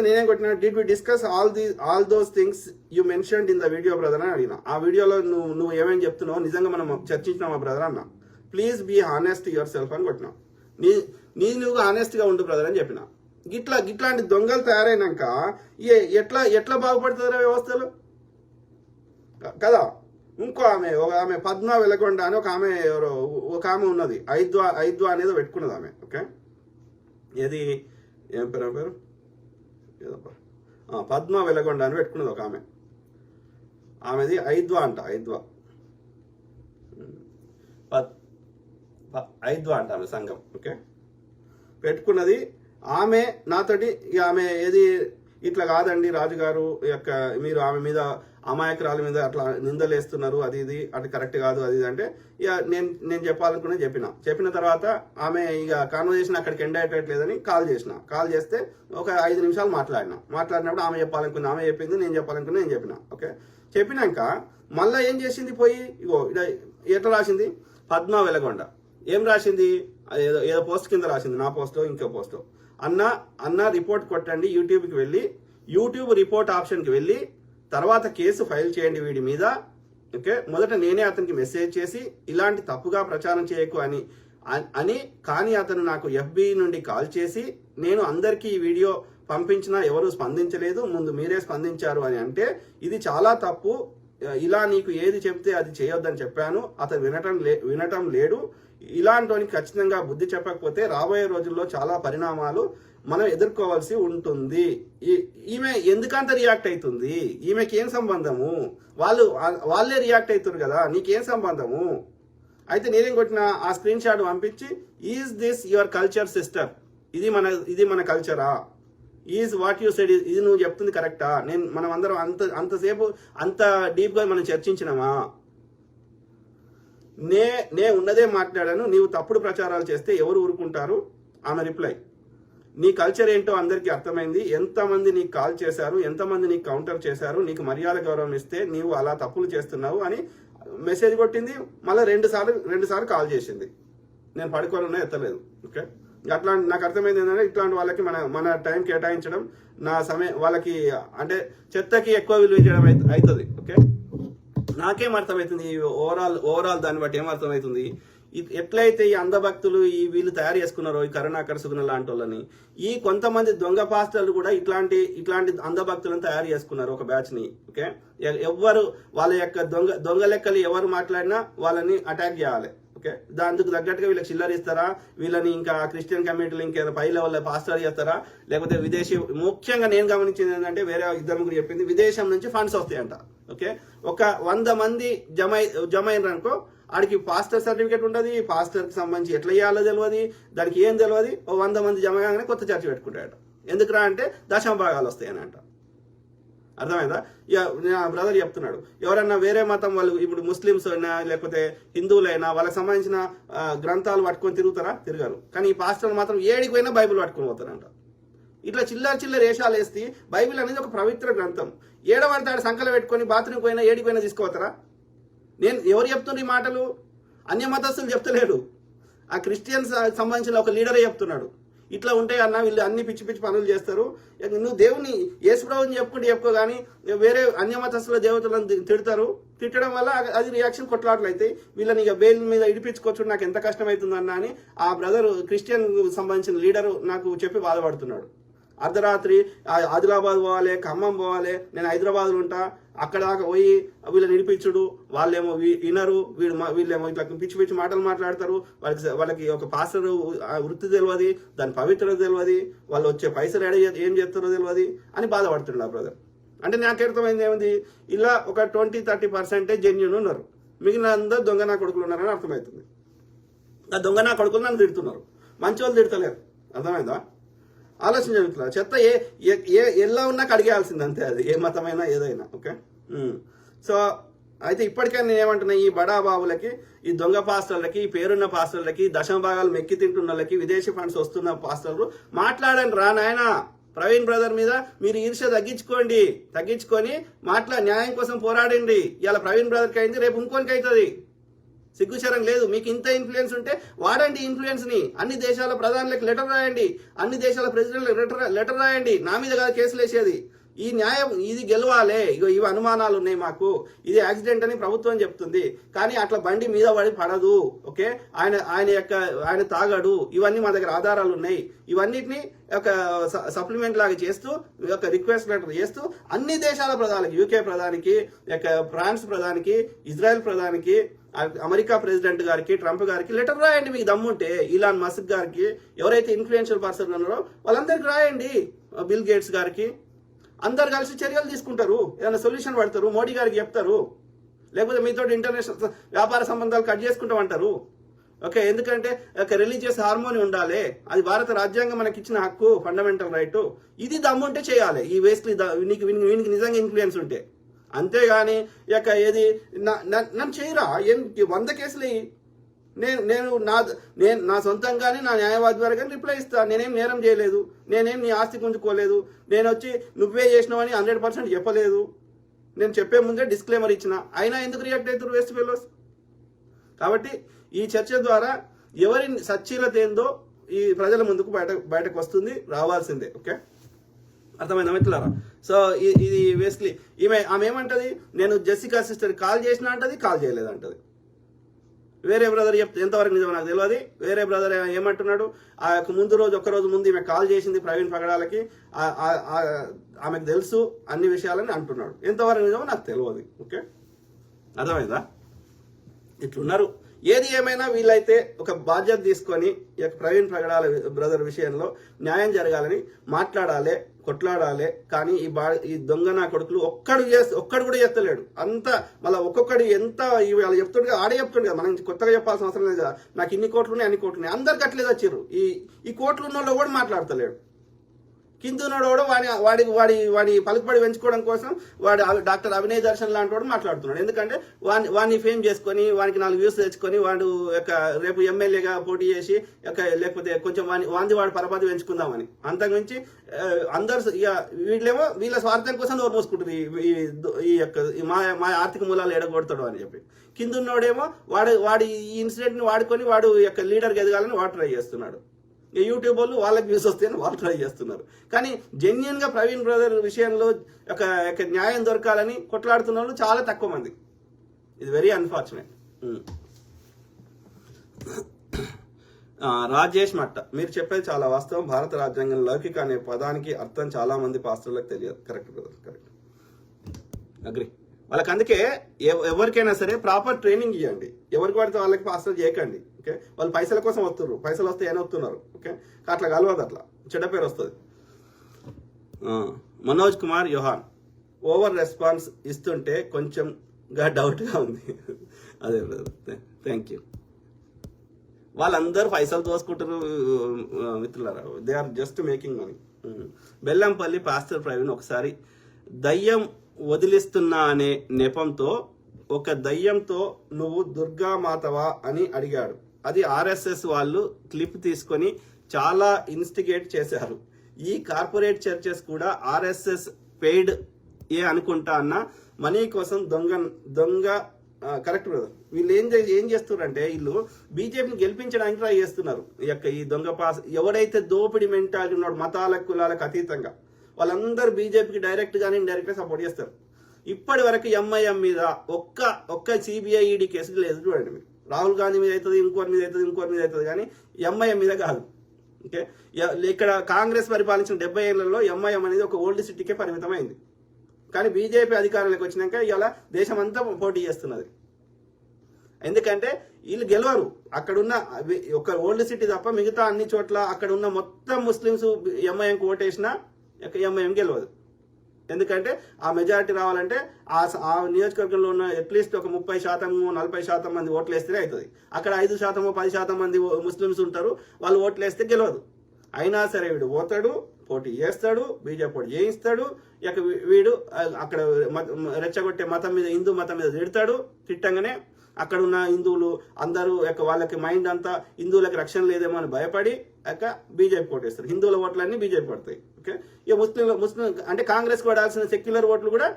అయితే నేనేం కొట్టినా did we discuss all the all those things you mention in the video brother అని అడిగిన. ఆ వీడియోలో నువ్వు నువ్వు ఏమేమి చెప్తున్నావు నిజంగా మనం చర్చించినామా బ్రదర్ అన్న. Please be honest yourself అని కొట్టినా. నీ నీ నువ్వు హానెస్ట్గా ఉండు బ్రదర్ అని చెప్పిన. గిట్లా గిట్లాంటి దొంగలు తయారైనాక ఏ- ఎట్లా ఎట్లా బాగుపడుతుందిరా వ్యవస్థలు? కదా. ఇంకో ఆమె ఒక ఆమె పద్మ వెలకొండ అని ఒక ఆమె ఎవరో ఒక ఆమె ఉన్నది. ఐద్వా ఐద్వా అనేది పెట్టుకున్నది ఆమె. ఓకే? ఏది? ఏం పేరు పేరు? ఏదబ్బా? పద్మ వెలగొండ అని పెట్టుకున్నది ఒక ఆమె. ఆమెది ఐద్వా అంట ఐద్వా. పద్- ఐద్వా అంట ఆమె సంఘం ఓకే? పెట్టుకున్నది ఆమె నాతోటి ఇక ఆమె ఏది ఇట్లా కాదండి రాజుగారు యొక్క మీరు ఆమె మీద అమాయకురాల మీద అట్లా నిందలేస్తున్నారు అది ఇది అటు కరెక్ట్ కాదు అది ఇది అంటే ఇక నేను నేను చెప్పాలనుకునే చెప్పిన. చెప్పిన తర్వాత ఆమె ఇక కాన్వర్జేషన్ అక్కడికి ఎండ్ అయ్యేటట్లేదని కాల్ చేసిన. కాల్ చేస్తే ఒక ఐదు నిమిషాలు మాట్లాడిన. మాట్లాడినప్పుడు ఆమె చెప్పాలనుకుంది ఆమె చెప్పింది నేను చెప్పాలనుకున్నా నేను చెప్పిన. ఓకే? చెప్పినాక మళ్ళీ ఏం చేసింది పోయి? ఇగో ఇడ ఎట్లా రాసింది? పద్మ వెలగొండ. ఏం రాసింది? ఏదో ఏదో పోస్ట్ కింద రాసింది. నా పోస్టో ఇంకో పోస్టో. అన్న అన్న రిపోర్ట్ కొట్టండి యూట్యూబ్కి వెళ్ళి యూట్యూబ్ రిపోర్ట్ ఆప్షన్కి వెళ్ళి తర్వాత కేసు ఫైల్ చేయండి వీడి మీద ఓకే? మొదట నేనే అతనికి మెసేజ్ చేసి ఇలాంటి తప్పుగా ప్రచారం చేయకు అని అని కానీ అతను నాకు ఎఫ్బి నుండి కాల్ చేసి నేను అందరికీ ఈ వీడియో పంపించినా ఎవరు స్పందించలేదు ముందు మీరే స్పందించారు అని అంటే ఇది చాలా తప్పు. ఇలా నీకు ఏది చెప్తే అది చేయొద్దని చెప్పాను. అతను వినటం లే వినటం లేడు. ఇలాంటి ఖచ్చితంగా బుద్ధి చెప్పకపోతే రాబోయే రోజుల్లో చాలా పరిణామాలు మనం ఎదుర్కోవాల్సి ఉంటుంది. ఈ- ఈమె ఎందుకంత రియాక్ట్ అవుతుంది ఈమెకి ఏం సంబంధము? వాళ్ళు వాళ్ళే రియాక్ట్ అవుతారు కదా నీకేం సంబంధము? అయితే నేనేం కొట్టిన ఆ స్క్రీన్ షాట్ పంపించి is this your culture sister ఇది మన ఇది మన కల్చరా ఈజ్ వాట్ యూ సెడ్ ఇది నువ్వు చెప్తుంది కరెక్టా నేను మనం అందరం అంత అంతసేపు అంత డీప్గా మనం చర్చించినామా? నే నే ఉన్నదే మాట్లాడాను నీవు తప్పుడు ప్రచారాలు చేస్తే ఎవరు ఊరుకుంటారు? ఆమె రిప్లై. నీ కల్చర్ ఏంటో అందరికీ అర్థమైంది. ఎంతమంది నీకు కాల్ చేశారు ఎంతమంది నీకు కౌంటర్ చేశారు నీకు మర్యాద గౌరవం ఇస్తే నీవు అలా తప్పులు చేస్తున్నావు అని మెసేజ్ కొట్టింది. మళ్ళీ రెండు సార్లు రెండు సార్లు కాల్ చేసింది. నేను పడుకొని ఉన్నా ఎత్తలేదు. ఓకే అట్లా నాకు అర్థమైంది ఏంటంటే ఇట్లాంటి వాళ్ళకి మన మన టైం కేటాయించడం నా సమయం వాళ్ళకి అంటే చెత్తకి ఎక్కువ విలువ చేయడం అవుతుంది ఓకే నాకేం అర్థమవుతుంది ఈ ఓవరాల్ ఓవరాల్ దాన్ని బట్టి ఏం అర్థమవుతుంది ఎట్లయితే ఈ అంధభక్తులు ఈ వీళ్ళు తయారు చేసుకున్నారో ఈ కరుణాకర్ సుగుణ లాంటి వాళ్ళని ఈ కొంతమంది దొంగ పాస్టర్లు కూడా ఇట్లాంటి ఇట్లాంటి అంధభక్తులను తయారు చేసుకున్నారు ఒక బ్యాచ్ని ఓకే? ఎవ్వరు వాళ్ళ యొక్క దొంగ దొంగ లెక్కలు ఎవరు మాట్లాడినా వాళ్ళని అటాక్ చేయాలి. ఓకే? దానికి తగ్గట్టుగా వీళ్ళకి చిల్లర ఇస్తారా? వీళ్ళని ఇంకా క్రిస్టియన్ కమ్యూనిటీలు ఇంకేదో పై లెవెల్ పాస్టర్ చేస్తారా? లేకపోతే విదేశీ ముఖ్యంగా నేను గమనించింది ఏంటంటే వేరే ఇద్దరు ముగ్గురు చెప్పింది విదేశం నుంచి ఫండ్స్ వస్తాయంట. ఓకే? ఒక వంద మంది జమ జమ అయినారు అనుకో ఆడికి పాస్టర్ సర్టిఫికేట్ ఉంటుంది పాస్టర్కి సంబంధించి ఎట్లా చేయాలో తెలియదు దానికి ఏం తెలియదు ఓ వంద మంది జమ కాగానే కొత్త చర్చ పెట్టుకుంటాడు ఎందుకురా అంటే దశమ భాగాలు వస్తాయని అంట అర్థమైందా? ఇక నా బ్రదర్ చెప్తున్నాడు. ఎవరన్నా వేరే మతం వాళ్ళు ఇప్పుడు ముస్లిమ్స్ అయినా లేకపోతే హిందువులైనా వాళ్ళకి సంబంధించిన గ్రంథాలు పట్టుకొని తిరుగుతారా? తిరగరు. కానీ ఈ పాస్టర్లు మాత్రం ఏడికి పోయినా బైబిల్ పట్టుకొని పోతారంట. ఇట్లా చిల్లర చిల్లర వేషాలు వేస్తే బైబిల్ అనేది ఒక పవిత్ర గ్రంథం. ఏడవంతాడు సంకలు పెట్టుకొని బాత్రూమ్కి పోయినా ఏడికి పోయినా తీసుకోవతారా నేను ఎవరు చెప్తున్నారు ఈ మాటలు? అన్య మతస్థులు చెప్తలేడు ఆ క్రిస్టియన్స్ సంబంధించిన ఒక లీడరే చెప్తున్నాడు. ఇట్లా ఉంటాయి అన్న వీళ్ళు అన్ని పిచ్చి పిచ్చి పనులు చేస్తారు. నువ్వు దేవుని యేసుప్రభుని చెప్పుకుంటే చెప్పుకో కానీ వేరే అన్యమతస్థుల దేవతలను తిడతారు. తిట్టడం వల్ల అది- రియాక్షన్ కొట్లాట్లయితే వీళ్ళని ఇక బెయిల్ మీద ఇడిపించుకోవచ్చు నాకు ఎంత కష్టమవుతుందన్న అని ఆ బ్రదర్ క్రిస్టియన్ సంబంధించిన లీడర్ నాకు చెప్పి బాధపడుతున్నాడు. అర్ధరాత్రి ఆదిలాబాద్ పోవాలి ఖమ్మం పోవాలి నేను హైదరాబాద్లో ఉంటా అక్కడ దాకా పోయి వీళ్ళని నిడిపించుడు వాళ్ళేమో వీ- వినరు వీడు వీళ్ళేమో ఇట్లా పిచ్చి పిచ్చి మాటలు మాట్లాడతారు వాళ్ళకి వాళ్ళకి ఒక పాస్టర్ వృత్తి తెలియదు దాని పవిత్రత తెలియదు వాళ్ళు వచ్చే పైసలు ఎడ ఏం చేస్తారో తెలియదు అని బాధపడుతుండ ఆ బ్రదర్ అంటే నాకు అర్థమైంది ఏమిటి? ఇలా ఒక ట్వంటీ థర్టీ పర్సెంటే జెన్యున్ ఉన్నారు. మిగిలిన అందరూ దొంగ నా కొడుకులు ఉన్నారని అర్థమవుతుంది. ఆ దొంగ నా కొడుకులు నన్ను తిడుతున్నారు. మంచి వాళ్ళు తిడతలేరు. అర్థమైందా? ఆలోచన జరుగుతున్నారు చెత్త ఏ ఏ- ఏ ఎలా ఉన్నా కడిగేయాల్సింది అంతే అది. ఏ మతమైనా ఏదైనా ఓకే? సో అయితే ఇప్పటికైనా నేను ఏమంటున్నా ఈ బడా బాబులకి ఈ దొంగ పాస్టర్లకి ఈ పేరున్న పాస్టర్లకి దశమ భాగాలు మెక్కి తింటున్న వాళ్ళకి విదేశీ ఫండ్స్ వస్తున్న పాస్టర్లు మాట్లాడండి రా నాయన. ప్రవీణ్ బ్రదర్ మీద మీరు ఈర్ష్య తగ్గించుకోండి. తగ్గించుకొని మాట్లా న్యాయం కోసం పోరాడండి. ఇలా ప్రవీణ్ బ్రదర్కి అయింది రేపు ఇంకోనికి అవుతుంది సిగ్గుచరం లేదు. మీకు ఇంత ఇన్ఫ్లుయెన్స్ ఉంటే వాడండి ఇన్ఫ్లుయెన్స్ని. అన్ని దేశాల ప్రధానులకు లెటర్ రాయండి. అన్ని దేశాల ప్రెసిడెంట్లకు లెటర్ లెటర్ రాయండి. నా మీద కాదు కేసులు వేసేది ఈ న్యాయం ఇది గెలవాలే. ఇగో ఇవి అనుమానాలు ఉన్నాయి మాకు. ఇది యాక్సిడెంట్ అని ప్రభుత్వం చెప్తుంది. కానీ అట్లా బండి మీద పడి పడదు. ఓకే? ఆయన ఆయన యొక్క ఆయన తాగడు. ఇవన్నీ మా దగ్గర ఆధారాలు ఉన్నాయి. ఇవన్నిటిని ఒక సప్లిమెంట్ లాగా చేస్తూ ఒక రిక్వెస్ట్ లెటర్ చేస్తూ అన్ని దేశాల ప్రధానికి యూకే ప్రధానికి యొక్క ఫ్రాన్స్ ప్రధానికి ఇజ్రాయెల్ ప్రధానికి అమెరికా ప్రెసిడెంట్ గారికి ట్రంప్ గారికి లెటర్ రాయండి మీకు దమ్ముంటే. ఇలాన్ మస్క్ గారికి ఎవరైతే ఇన్ఫ్లుయెన్షియల్ పర్సన్ ఉన్నారో వాళ్ళందరికి రాయండి. బిల్ గేట్స్ గారికి అందరు కలిసి చర్యలు తీసుకుంటారు. ఏదైనా సొల్యూషన్ పడతారు మోడీ గారికి చెప్తారు. లేకపోతే మీతో ఇంటర్నేషనల్ వ్యాపార సంబంధాలు కట్ చేసుకుంటామంటారు. ఓకే ఎందుకంటే ఒక రిలీజియస్ హార్మోని ఉండాలి. అది భారత రాజ్యాంగం మనకి ఇచ్చిన హక్కు ఫండమెంటల్ రైట్ ఇది దమ్ముంటే చేయాలి. ఈ వేస్ట్లీ నీకు వీనికి నిజంగా ఇన్ఫ్లుయెన్స్ ఉంటే. అంతేగాని ఇక ఏది నన్ను చేయరా? ఏం వంద కేసులు నేను నేను నా నేను నా సొంతంగానే నా న్యాయవాది ద్వారా కానీ రిప్లై ఇస్తాను నేనేం నేరం చేయలేదు. నేనేం నీ ఆస్తి గుంజుకోలేదు నేను వచ్చి నువ్వే చేసినావని హండ్రెడ్ పర్సెంట్ చెప్పలేదు. నేను చెప్పే ముందే డిస్క్లైమర్ ఇచ్చిన. అయినా ఎందుకు రియాక్ట్ అవుతారు వేస్ట్ ఫెలోస్ కాబట్టి ఈ చర్చ ద్వారా ఎవరి సచ్చీలత ఏందో ఈ ప్రజల ముందుకు బయట బయటకు వస్తుంది రావాల్సిందే. ఓకే? అర్థమైందా మిత్రులారా? సో ఇది బేసిక్లీ ఈమె ఆమె ఏమంటది? నేను జెసికా సిస్టర్ కాల్ చేసిన అంటది కాల్ చేయలేదు అంటది వేరే బ్రదర్ చెప్తే ఎంతవరకు నిజమో నాకు తెలియదు. వేరే బ్రదర్ ఏమంటున్నాడు? ఆ యొక్క ముందు రోజు ఒక్కరోజు ముందు ఈమె కాల్ చేసింది ప్రవీణ్ పగడాలకి. ఆమెకు తెలుసు అన్ని విషయాలని అంటున్నాడు. ఎంతవరకు నిజమో నాకు తెలియదు. ఓకే? అర్థమైందా? ఇట్లున్నారు. ఏది ఏమైనా వీళ్ళైతే ఒక బాధ్యత తీసుకొని ఈ యొక్క ప్రవీణ్ ప్రగడాల బ్రదర్ విషయంలో న్యాయం జరగాలని మాట్లాడాలి. కొట్లాడాలి కానీ ఈ బా ఈ దొంగ నా కొడుకులు ఒక్కడు చేస్తే ఒక్కడు కూడా చేస్తలేడు. అంత మళ్ళీ ఒక్కొక్కడు ఎంత ఇవి వాళ్ళు చెప్తుండే ఆడే చెప్తుండే కదా మనం కొత్తగా చెప్పాల్సిన అవసరం లేదు కదా. నాకు ఇన్ని కోట్లు ఉన్నాయి అన్ని కోట్లు ఉన్నాయి. అందరికి అట్లేదు వచ్చారు ఈ ఈ కోట్లు ఉన్న వాళ్ళు కూడా మాట్లాడతలేడు కింద కూడా వాడి వాడి వాడి వాడి పలుకుబడి పెంచుకోవడం కోసం వాడు డాక్టర్ అభినయ్ దర్శన్ లాంటి వాడు మాట్లాడుతున్నాడు. ఎందుకంటే వాని వాడిని ఫేమ్ చేసుకొని వానికి నాలుగు వ్యూస్ తెచ్చుకొని వాడు యొక్క రేపు ఎమ్మెల్యేగా పోటీ చేసి యొక్క లేకపోతే కొంచెం వాని వాంది వాడు పరపతి పెంచుకుందామని. అంతకుమించి అందరు ఇక వీళ్ళేమో వీళ్ళ స్వార్థం కోసం నోరు మూసుకుంటుంది ఈ ఈ ఈ యొక్క మా మా ఆర్థిక మూలాలు ఎడగొడతాడు అని చెప్పి. కింద ఉన్నోడేమో వాడు వాడి ఈ ఇన్సిడెంట్ని వాడుకొని వాడు యొక్క లీడర్కి ఎదగాలని వాడు ట్రై చేస్తున్నాడు. యూట్యూబ్ వాళ్ళు వాళ్ళకి వ్యూస్ వస్తాయని వాళ్ళు ట్రై చేస్తున్నారు. కానీ జెన్యున్గా ప్రవీణ్ బ్రదర్ విషయంలో ఒక ఒక న్యాయం దొరకాలని కొట్లాడుతున్న వాళ్ళు చాలా తక్కువ మంది. ఇది వెరీ అన్ఫార్చునేట్ hmm. రాజేష్ మట్ట మీరు చెప్పేది చాలా వాస్తవం. భారత రాజ్యాంగం లౌకిక అనే పదానికి అర్థం చాలా మంది పాస్టర్లకు తెలియదు. కరెక్ట్ బ్రదర్ కరెక్ట్ అగ్రి వాళ్ళకి అందుకే ఎవ- ఎవరికైనా సరే ప్రాపర్ ట్రైనింగ్ ఇవ్వండి. ఎవరికి పడితే వాళ్ళకి పాస్టర్ చేయకండి. ఓకే? వాళ్ళు పైసల కోసం వస్తున్నారు. పైసలు వస్తే ఏమైనా వస్తున్నారు. ఓకే? అట్లా కలవదు అట్లా. చెడ్డ పేరు వస్తుంది. మనోజ్ కుమార్ యోహాన్. ఓవర్ రెస్పాన్స్ ఇస్తుంటే కొంచెంగా డౌట్గా ఉంది. అదే థ్యాంక్ యూ. వాళ్ళందరూ పైసలు తోసుకుంటారు ఆ, మిత్రులారా. They are just making money. Bellampalli pastor Praveen ఒకసారి దయ్యం వదిలిస్తున్నా అనే నెపంతో ఒక దయ్యంతో నువ్వు దుర్గా మాతవా అని అడిగాడు. అది ఆర్ఎస్ఎస్ వాళ్ళు క్లిప్ తీసుకొని చాలా ఇన్స్టిగేట్ చేశారు. ఈ కార్పొరేట్ చర్చెస్ కూడా ఆర్ఎస్ఎస్ పెయిడ్ ఏ అనుకుంటా అన్న మనీ కోసం దొంగ దొంగ కరెక్ట్ బ్రదర్. వీళ్ళు ఏం ఏం చేస్తున్నారంటే వీళ్ళు బీజేపీని గెలిపించడానికి ట్రై చేస్తున్నారు. ఈ యొక్క ఈ దొంగ పాస్ ఎవడైతే దోపిడి మెంటాలిటీ ఉన్నాడు మతాలకు కులాలకు అతీతంగా. వాళ్ళందరూ బీజేపీకి డైరెక్ట్ గానీ ఇండైరెక్ట్గా సపోర్ట్ చేస్తారు. ఇప్పటి వరకు ఎంఐఎం మీద ఒక్క ఒక్క సిబిఐ ఈడీ కేసు లేదు చూడండి మీరు. రాహుల్ గాంధీ మీద అవుతుంది ఇంకోటి మీద అవుతుంది ఇంకోటి మీద అవుతుంది కానీ ఎంఐఎం మీద కాదు. ఓకే ఇక్కడ కాంగ్రెస్ పరిపాలించిన డెబ్బై ఏళ్ళలో ఎంఐఎం అనేది ఒక ఓల్డ్ సిటీకే పరిమితమైంది. కానీ బీజేపీ అధికారంలోకి వచ్చినాక ఇవాళ దేశం అంతా పోటీ చేస్తున్నది. ఎందుకంటే వీళ్ళు గెలవరు. అక్కడున్న ఒక ఓల్డ్ సిటీ తప్ప మిగతా అన్ని చోట్ల అక్కడ ఉన్న మొత్తం ముస్లిమ్స్ ఎంఐఎంకి ఓటేసినా ఎంఐఎం గెలవదు. ఎందుకంటే ఆ మెజారిటీ రావాలంటే ఆ స- ఆ నియోజకవర్గంలో ఉన్న అట్లీస్ట్ ఒక ముప్పై శాతం నలభై శాతం మంది ఓట్లు వేస్తేనే అవుతుంది. అక్కడ ఐదు శాతం పది శాతం మంది ఓ- ముస్లిమ్స్ ఉంటారు వాళ్ళు ఓట్లు వేస్తే గెలవదు. అయినా సరే వీడు పోతాడు పోటీ చేస్తాడు బీజేపీ పోటీ చేయిస్తాడు ఇక వీడు అక్కడ మత- రెచ్చగొట్టే మతం మీద హిందూ మతం మీద తిడతాడు తిట్టంగానే అక్కడ ఉన్న హిందువులు అందరూ యొక్క వాళ్ళకి మైండ్ అంతా హిందువులకు రక్షణ లేదేమో అని భయపడి యొక్క బీజేపీ ఓటేస్తారు హిందువుల ఓట్లన్నీ బీజేపీ పడతాయి. ఓకే? ఇక ముస్లిం ముస్లిం అంటే కాంగ్రెస్ పడాల్సిన సెక్యులర్ ఓట్లు కూడా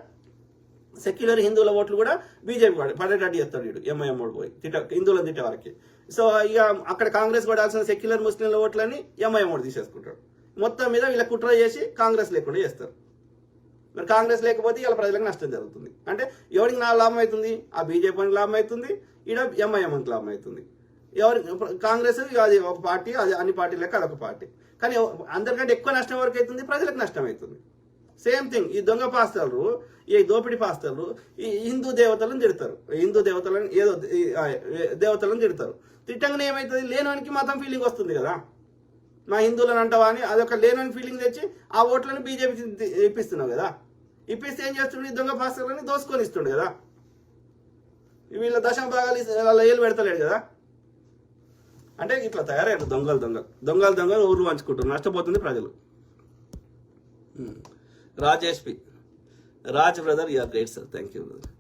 సెక్యులర్ హిందువుల ఓట్లు కూడా బీజేపీ వాడు పడేటట్టు చేస్తాడు వీడు ఎంఐఎం ఓడి పోయి తిట్ట హిందువులను తిట్టే వారికి సో ఇక అక్కడ కాంగ్రెస్ పడాల్సిన సెక్యులర్ ముస్లింల ఓట్లని ఎంఐఎం ఓడి తీసేసుకుంటాడు. మొత్తం మీద వీళ్ళ కుట్ర చేసి కాంగ్రెస్ లేకుండా చేస్తారు. మరి కాంగ్రెస్ లేకపోతే ఇలా ప్రజలకు నష్టం జరుగుతుంది. అంటే ఎవరికి నా లాభం అవుతుంది? ఆ బీజేపీకి లాభం అవుతుంది ఈడ ఎంఐఎంకి లాభం అవుతుంది. ఎవరి కాంగ్రెస్ అది ఒక పార్టీ అది అన్ని పార్టీ లెక్క అదొక పార్టీ. కానీ అందరికంటే ఎక్కువ నష్టం ఎవరికి అవుతుంది ప్రజలకు నష్టం అవుతుంది సేమ్ థింగ్ ఈ దొంగ పాస్తలు ఈ దోపిడి పాస్తలు ఈ హిందూ దేవతలను తిడతారు. హిందూ దేవతలను ఏదో దేవతలను తిడతారు. తిట్టంగానే ఏమవుతుంది లేనోనికి మతం ఫీలింగ్ వస్తుంది కదా. మా హిందువులను అంటావా అని అదొక లేనని ఫీలింగ్ తెచ్చి ఆ ఓట్లను బీజేపీకి ఇప్పిస్తున్నావు కదా. ఇప్పిస్తే ఏం చేస్తుండే? ఈ దొంగ పాస్తలని దోసుకొని ఇస్తుండే కదా. వీళ్ళ దశమ భాగాలు వాళ్ళ ఏళ్ళు పెడతలేడు కదా. అంటే ఇట్లా తయారయ్యారు దొంగలు దొంగలు. దొంగలు దొంగలు ఊర్లు పంచుకుంటారు నష్టపోతుంది ప్రజలు. ఉమ్. Rajesh P. Raj brother you are great sir. Thank you brother.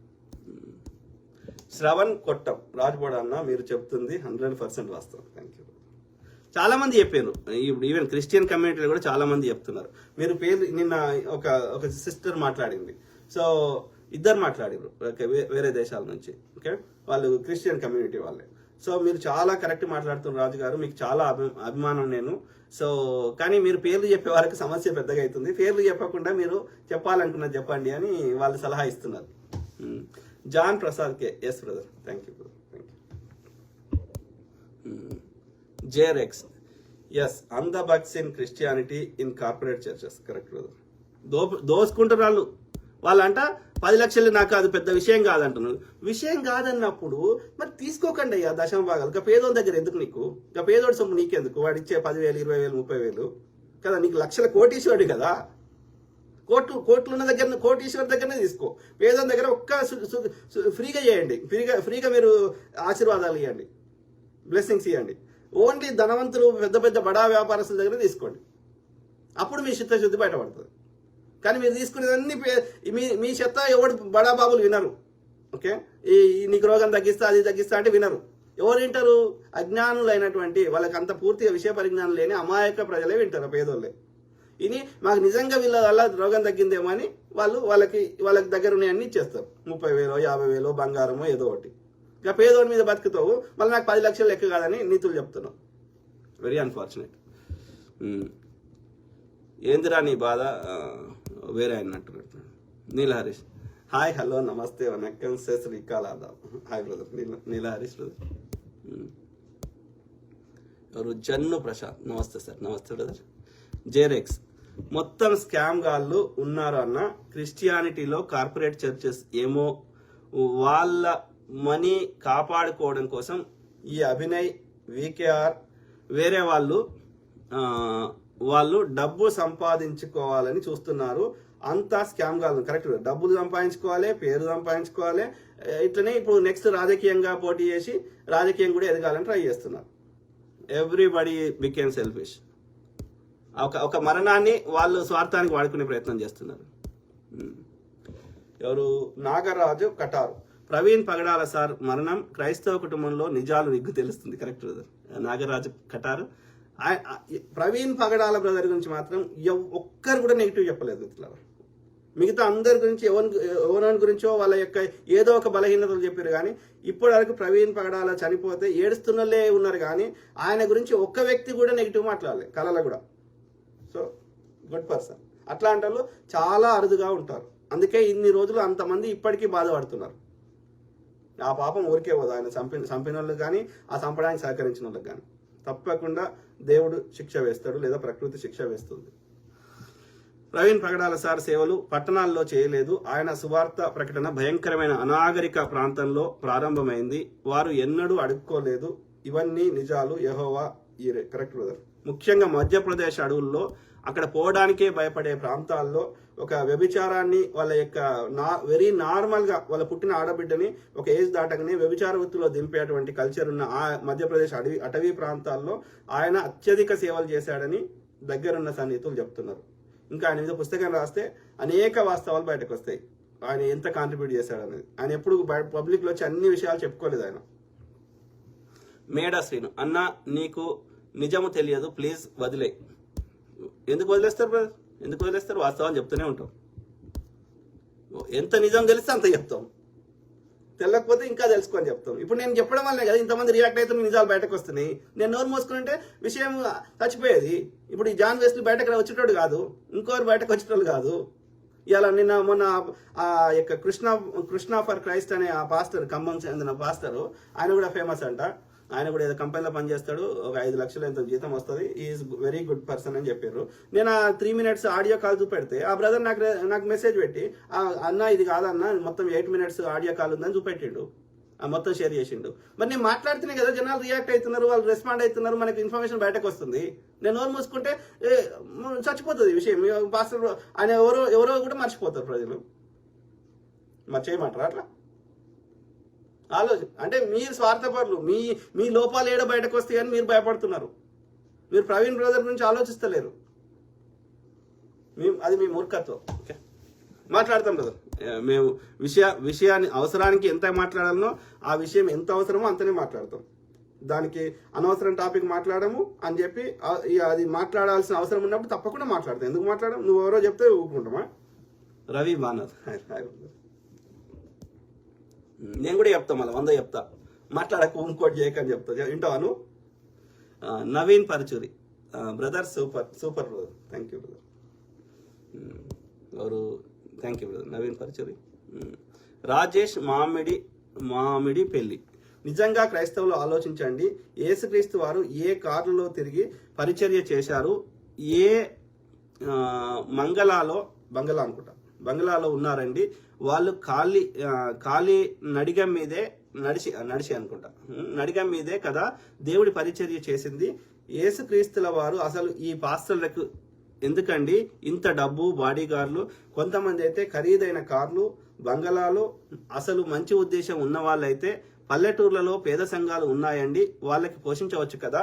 Shravan Kottam. Rajboda అన్న మీరు చెప్తుంది హండ్రెడ్ పర్సెంట్ వాస్తవం. Thank you. చాలా మంది చెప్పారు. ఇప్పుడు ఈవెన్ క్రిస్టియన్ కమ్యూనిటీలో కూడా చాలా మంది చెప్తున్నారు. మీరు పేరు నిన్న ఒక ఒక సిస్టర్ మాట్లాడింది. సో ఇద్దరు మాట్లాడారు ఓకే వేరే దేశాల నుంచి. ఓకే? వాళ్ళు క్రిస్టియన్ కమ్యూనిటీ వాళ్ళే. సో మీరు చాలా కరెక్ట్ మాట్లాడుతున్నారు రాజు గారు మీకు చాలా అభి అభిమానం నేను. సో కానీ మీరు పేర్లు చెప్పే వారికి సమస్య పెద్దగా అవుతుంది. పేర్లు చెప్పకుండా మీరు చెప్పాలనుకున్నది చెప్పండి అని వాళ్ళు సలహా ఇస్తున్నారు. John Prasad K. Yes brother thank you brother thank you జేరెక్స్ yes అంద bucks in Christianity in corporate churches correct brother దో దోసుకుంటారు వాళ్ళు వాళ్ళంట పది లక్షలు నాకు అది పెద్ద విషయం కాదంటున్నారు విషయం కాదన్నప్పుడు మరి తీసుకోకండి అయ్యా దశమ భాగాలు. ఇక పేదోడి దగ్గర ఎందుకు నీకు? ఇక పేదోడి సొమ్ము నీకెందుకు? వాడు ఇచ్చే పదివేలు ఇరవై వేలు ముప్పై వేలు కదా నీకు లక్షల కోటీశ్వరుడు కదా. కోట్లు కోట్లు ఉన్న దగ్గర కోటీశ్వర్ దగ్గరనే తీసుకో. పేదోని దగ్గర ఒక్క సు- ఫ్రీగా చేయండి. ఫ్రీగా ఫ్రీగా మీరు ఆశీర్వాదాలు ఇవ్వండి. బ్లెస్సింగ్స్ ఇవ్వండి. ఓన్లీ ధనవంతులు పెద్ద పెద్ద బడా వ్యాపారస్తుల దగ్గర తీసుకోండి. అప్పుడు మీ చిత్తశుద్ధి బయటపడుతుంది. కానీ మీరు తీసుకునేదన్నీ పే- మీ మీ చెత్త ఎవడు బడా బాబులు వినరు. ఓకే? ఈ నీకు రోగం తగ్గిస్తా అది తగ్గిస్తా అంటే వినరు. ఎవరు వింటారు అజ్ఞానులైనటువంటి వాళ్ళకి అంత పూర్తిగా విషయ పరిజ్ఞానం లేని అమాయక ప్రజలే వింటారు పేదోళ్ళే. ఇని మాకు నిజంగా వీళ్ళ వల్ల రోగం తగ్గిందేమో అని వాళ్ళు వాళ్ళకి వాళ్ళకి దగ్గర ఉన్నాయన్నీ ఇచ్చేస్తారు. ముప్పై వేలో యాభై వేలో బంగారమో ఏదో ఒకటి. ఇక పేదోడి మీద బతుకుతావు మళ్ళీ నాకు పది లక్షలు లెక్క కాదని నీతులు చెప్తున్నావు. వెరీ అన్ఫార్చునేట్ ఏందిరా నీ బాధ? ఆ, వేరే అయినట్టు నీల హరీష్. హాయ్ హలో నమస్తే వనక్కం సే శ్రీకాల్ Aadab hi brother. Neela Neela Harish brother. ఎవరు? జన్ను ప్రసాద్. నమస్తే సార్. నమస్తే బ్రదర్. జేరెక్స్. మొత్తం స్కామ్ గాళ్ళు ఉన్నారు అన్న క్రిస్టియానిటీలో కార్పొరేట్ చర్చెస్ ఏమో వాళ్ళ మనీ కాపాడుకోవడం కోసం ఈ అభినయ్ వికేఆర్ వేరే వాళ్ళు వాళ్ళు డబ్బు సంపాదించుకోవాలని చూస్తున్నారు. అంతా స్కామ్ కాదు. కరెక్ట్ డబ్బులు సంపాదించుకోవాలి పేరు సంపాదించుకోవాలి. ఇట్లనే ఇప్పుడు నెక్స్ట్ రాజకీయంగా పోటీ చేసి రాజకీయం కూడా ఎదగాలని ట్రై చేస్తున్నారు. ఎవ్రీబడి బికేమ్ సెల్ఫిష్ ఒక ఒక మరణాన్ని వాళ్ళు స్వార్థానికి వాడుకునే ప్రయత్నం చేస్తున్నారు. ఎవరు? నాగరాజు కటారు. ప్రవీణ్ పగడాల సార్ మరణం క్రైస్తవ కుటుంబంలో నిజాలు నిగ్గు తెలుస్తుంది. కరెక్ట్ నాగరాజు కటారు. ప్రవీణ్ పగడాల బ్రదర్ గురించి మాత్రం ఎవ్- ఒక్కరు కూడా నెగిటివ్ చెప్పలేదు మిత్రులారా. మిగతా అందరి గురించి ఎవరి ఎవరి గురించో వాళ్ళ యొక్క ఏదో ఒక బలహీనతలు చెప్పారు కానీ ఇప్పటి వరకు ప్రవీణ్ పగడాల చనిపోతే ఏడుస్తున్నలే ఉన్నారు కానీ ఆయన గురించి ఒక్క వ్యక్తి కూడా నెగిటివ్ మాట్లాడలేదు కళలో కూడా. సో గుడ్ పర్సన్ అట్లాంటి వాళ్ళు చాలా అరుదుగా ఉంటారు. అందుకే ఇన్ని రోజులు అంతమంది ఇప్పటికీ బాధపడుతున్నారు. ఆ పాపం ఊరికే పోదు ఆయన చంపిన చంపిన వాళ్ళకి కానీ ఆ చంపడానికి సహకరించిన వాళ్ళకి కానీ. తప్పకుండా దేవుడు శిక్ష వేస్తాడు లేదా ప్రకృతి శిక్ష వేస్తుంది. ప్రవీణ్ ప్రకటాల సార్ సేవలు పట్టణాల్లో చేయలేదు. ఆయన సువార్త ప్రకటన భయంకరమైన అనాగరిక ప్రాంతంలో ప్రారంభమైంది. వారు ఎన్నడూ అడుక్కోలేదు. ఇవన్నీ నిజాలు యహోవా ఈరే కరెక్ట్ బ్రదర్. ముఖ్యంగా మధ్యప్రదేశ్ అడవుల్లో అక్కడ పోవడానికే భయపడే ప్రాంతాల్లో ఒక వ్యభిచారాన్ని వాళ్ళ యొక్క నా వెరీ నార్మల్గా వాళ్ళ పుట్టిన ఆడబిడ్డని ఒక ఏజ్ దాటగానే వ్యభిచార వృత్తిలో దింపేటువంటి కల్చర్ ఉన్న ఆ మధ్యప్రదేశ్ అడవి అటవీ ప్రాంతాల్లో ఆయన అత్యధిక సేవలు చేశాడని దగ్గరున్న సన్నిహితులు చెప్తున్నారు. ఇంకా ఆయన మీద పుస్తకం రాస్తే అనేక వాస్తవాలు బయటకు వస్తాయి. ఆయన ఎంత కాంట్రిబ్యూట్ చేశాడు అనేది ఆయన ఎప్పుడు బయట పబ్లిక్లో వచ్చి అన్ని విషయాలు చెప్పుకోలేదు ఆయన. మేడా శ్రీను అన్న నీకు నిజము తెలియదు ప్లీజ్ వదిలే ఎందుకు వదిలేస్తారు బ్రదర్ ఎందుకు వదిలేస్తారు? వాస్తవాన్ని చెప్తూనే ఉంటాం. ఎంత నిజం తెలిస్తే అంత చెప్తాం. తెలకపోతే ఇంకా తెలుసుకొని చెప్తాం. ఇప్పుడు నేను చెప్పడం వల్లే కదా ఇంతమంది రియాక్ట్ అవుతున్న నిజాలు బయటకు వస్తున్నాయి. నేను నోరు మూసుకుంటే విషయం చచ్చిపోయేది. ఇప్పుడు ఈ జాన్ వెస్లీ బయటకు వచ్చేటోడు కాదు. ఇంకోరు బయటకు వచ్చేటోళ్ళు కాదు. ఇలా నిన్న మొన్న ఆ యొక్క కృష్ణ కృష్ణ ఫర్ క్రైస్ట్ అనే ఆ పాస్టర్ ఖమ్మం చెందిన పాస్టర్ ఆయన కూడా ఫేమస్ అంట. ఆయన కూడా ఏదో కంపెనీలో పనిచేస్తాడు ఒక ఐదు లక్షలు ఎంత జీతం వస్తుంది. ఈజ్ వెరీ గుడ్ పర్సన్ అని చెప్పారు. నేను ఆ త్రీ మినిట్స్ ఆడియో కాల్ చూపెడితే ఆ బ్రదర్ నాకు నాకు మెసేజ్ పెట్టి "ఆ, అన్న ఇది కాదన్న మొత్తం ఎయిట్ మినిట్స్ ఆడియో కాల్ ఉందని చూపెట్టిండు. ఆ మొత్తం షేర్ చేసిండు. మరి నేను మాట్లాడుతున్నాయి కదా జనాలు రియాక్ట్ అవుతున్నారు వాళ్ళు రెస్పాండ్ అవుతున్నారు మనకి ఇన్ఫర్మేషన్ బయటకు వస్తుంది. నేను నోరు మూసుకుంటే చచ్చిపోతుంది ఈ విషయం. పాస్టర్ ఆయన ఎవరో ఎవరో కూడా మర్చిపోతారు ప్రజలు. మరి చేయమంటారా అట్లా? ఆలోచన. అంటే మీరు స్వార్థపరులు మీ మీ లోపాలు ఏడ బయటకు వస్తాయని మీరు భయపడుతున్నారు. మీరు ప్రవీణ్ బ్రదర్ గురించి ఆలోచిస్తలేరు. మేము అది మీ మూర్ఖత్వం. ఓకే. మాట్లాడతాం బ్రదర్. మేము విషయ విషయాన్ని అవసరానికి ఎంత మాట్లాడాలనో ఆ విషయం ఎంత అవసరమో అంతనే మాట్లాడతాం. దానికి అనవసరం టాపిక్ మాట్లాడము అని చెప్పి అది మాట్లాడాల్సిన అవసరం ఉన్నప్పుడు తప్పకుండా మాట్లాడతాం. ఎందుకు మాట్లాడడం నువ్వు ఎవరో చెప్తే ఊపుకుంటామా రవి బానర్ నేను కూడా చెప్తా మళ్ళీ వంద చెప్తా. మాట్లాడక ఇంకోటి చేయకని చెప్తా. వింటావాను Naveen Paruchuri. Brother super super brother. Thank you brother ఎవరు thank you brother Naveen Paruchuri. Rajesh Mamidi Mamidi పెళ్ళి నిజంగా క్రైస్తవులు ఆలోచించండి. ఏసుక్రీస్తు వారు ఏ కార్లలో తిరిగి పరిచర్య చేశారు? ఏ మంగళాలో బంగళా అనుకుంటా. బంగ్లాలో ఉన్నారండి. వాళ్ళు ఖాళీ ఖాళీ నడిగం మీదే నడిచి నడిచి అనుకుంటా. నడిగం మీదే కదా దేవుడి పరిచర్య చేసింది. యేసుక్రీస్తుల వారు అసలు ఈ పాస్టర్లకు ఎందుకండి? ఇంత డబ్బు బాడీ గార్లు కొంతమంది అయితే ఖరీదైన కార్లు బంగళాలు అసలు మంచి ఉద్దేశం ఉన్న వాళ్ళైతే పల్లెటూర్లలో పేద సంఘాలు ఉన్నాయండి. వాళ్ళకి పోషించవచ్చు కదా.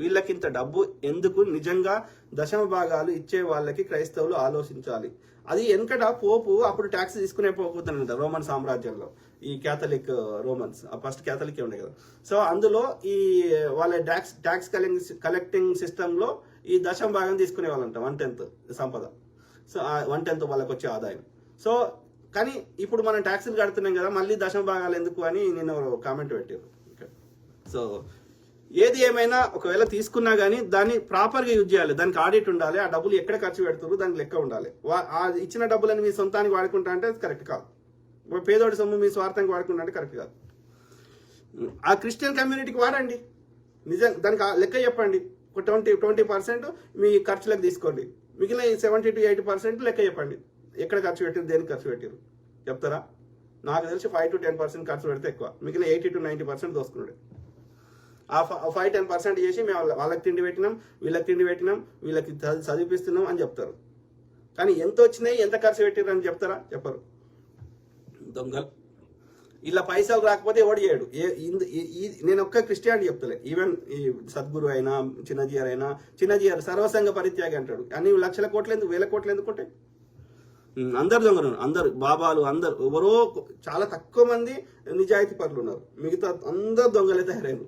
వీళ్ళకింత డబ్బు ఎందుకు? నిజంగా దశమ భాగాలు ఇచ్చే వాళ్ళకి క్రైస్తవులు ఆలోచించాలి. అది వెనకట పోపు అప్పుడు ట్యాక్స్ తీసుకునే పోతున్నాడు రోమన్ సామ్రాజ్యంలో. ఈ క్యాథలిక్ రోమన్స్ ఫస్ట్ క్యాథలిక్ ఉండే కదా. సో అందులో ఈ uh, వాళ్ళ ట్యాక్స్ ట్యాక్స్ కలెక్టింగ్ కలెక్టింగ్ సిస్టంలో ఈ దశం భాగం తీసుకునే వాళ్ళంట వన్ టెన్త్ సంపద. సో వన్ టెన్త్ వాళ్ళకి వచ్చే ఆదాయం. సో కానీ ఇప్పుడు మనం ట్యాక్సులు కడుతున్నాం కదా మళ్ళీ దశమ భాగాలు ఎందుకు అని నేను కామెంట్ పెట్టారు. సో ఏది ఏమైనా ఒకవేళ తీసుకున్నా కానీ దాన్ని ప్రాపర్గా యూజ్ చేయాలి. దానికి ఆడిట్ ఉండాలి. ఆ డబ్బులు ఎక్కడ ఖర్చు పెడుతున్నారు దానికి లెక్క ఉండాలి. ఆ ఇచ్చిన డబ్బులని మీ సొంతానికి వాడుకుంటా అంటే అది కరెక్ట్ కాదు. పేదోడి సొమ్ము మీ స్వార్థానికి వాడుకుంటా అంటే కరెక్ట్ కాదు. ఆ క్రిస్టియన్ కమ్యూనిటీకి వాడండి. నిజం దానికి ఆ లెక్క చెప్పండి. ఒక ట్వంటీ ట్వంటీ పర్సెంట్ మీ ఖర్చులకు తీసుకోండి. మిగిలిన సెవెంటీ టు ఎయిటీ పర్సెంట్ లెక్క చెప్పండి. ఎక్కడ ఖర్చు పెట్టారు దేనికి ఖర్చు పెట్టారు చెప్తారా? నాకు తెలిసి ఫైవ్ టు టెన్ పర్సెంట్ ఖర్చు పెడితే ఎక్కువ. మిగిలిన ఎయిటీ టు నైంటీ పర్సెంట్ దోసుకున్నాడు. ఆ ఫైవ్ టెన్ పర్సెంట్ చేసి మేము వాళ్ళకి తిండి పెట్టినాం వీళ్ళకి తిండి పెట్టినాం వీళ్ళకి చదివిపిస్తున్నాం అని చెప్తారు. కానీ ఎంత వచ్చినాయి ఎంత ఖర్చు పెట్టారు అని చెప్తారా? చెప్పరు. దొంగలు. ఇలా పైసలు రాకపోతే ఎవడు చేయడు. ఏ ఈ- నేను ఒక్క క్రిస్టియానిటీ చెప్తలే. ఈవెన్ ఈ సద్గురు అయినా చిన్నజీఆర్ అయినా చిన్నజీఆర్ సర్వసంగ పరిత్యాగి అంటాడు. కానీ లక్షల కోట్లు ఎందుకు వేల కోట్లు ఎందుకు అందరు దొంగలు అందరు బాబాలు అందరు ఎవరో చాలా తక్కువ మంది నిజాయితీ పరులు ఉన్నారు. మిగతా అందరు దొంగలే తయారైన